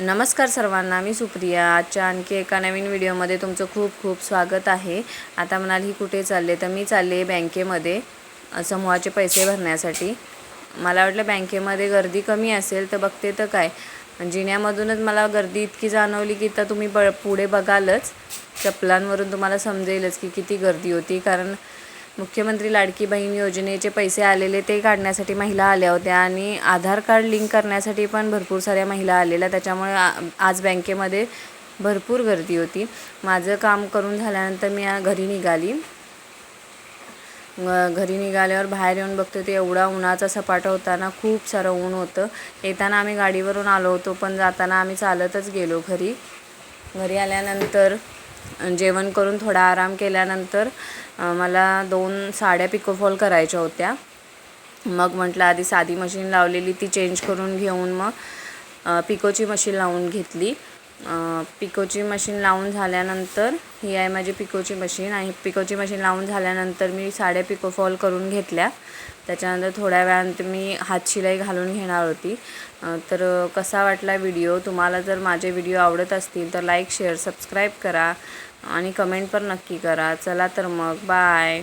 नमस्कार सर्वांना मी सुप्रिया. आजच्या आणखी एका नवीन व्हिडिओमध्ये तुमचं खूप खूप स्वागत आहे. आता म्हणाल ही कुठे चालले? तर मी चालले बँकेमध्ये समूहाचे पैसे भरण्यासाठी. मला वाटलं बँकेमध्ये गर्दी कमी असेल तर बघते तर काय. जिन्यामधूनच मला गर्दी इतकी जाणवली की तर तुम्ही ब पुढे बघालच. चपलांवरून तुम्हाला समजेलच की किती गर्दी होती. कारण मुख्यमंत्री लाडकी बहीण योजनेचे पैसे आलेले ते काढण्यासाठी महिला आल्या होत्या आणि आधार कार्ड लिंक करण्यासाठी पण भरपूर साऱ्या महिला आलेल्या. त्याच्यामुळे आ- आज बँकेमध्ये भरपूर गर्दी होती. माझं काम करून झाल्यानंतर मी घरी निघाली. घरी निघाल्यावर बाहेर येऊन बघतो ते एवढा उन्हाचा सपाटा होताना खूप सारं ऊन होतं. येताना आम्ही गाडीवरून आलो होतो पण जाताना आम्ही चालतच गेलो घरी. घरी आल्यानंतर जेवण करून थोडा आराम केल्यानंतर मला दोन साड्या पिकोफॉल करायच्या होत्या. मग म्हटलं आधी साधी मशीन लावलेली ती चेंज करून घेऊन मग पिकोची मशीन लावून घेतली. पिकोची मशीन लावून झाल्यानंतर ही आहे माझी पिकोची मशीन आणि पिकोची मशीन लावून झाल्यानंतर मी साड्या पिकोफॉल करून घेतल्या. त्याच्यानंतर थोड्या वेळानंतर मी हातशिलाई घालून घेणार होती. तर कसा वाटला व्हिडिओ? तुम्हाला जर माझे व्हिडिओ आवडत असतील तर लाईक शेअर सबस्क्राईब करा आणि कमेंट पण नक्की करा. चला तर मग बाय.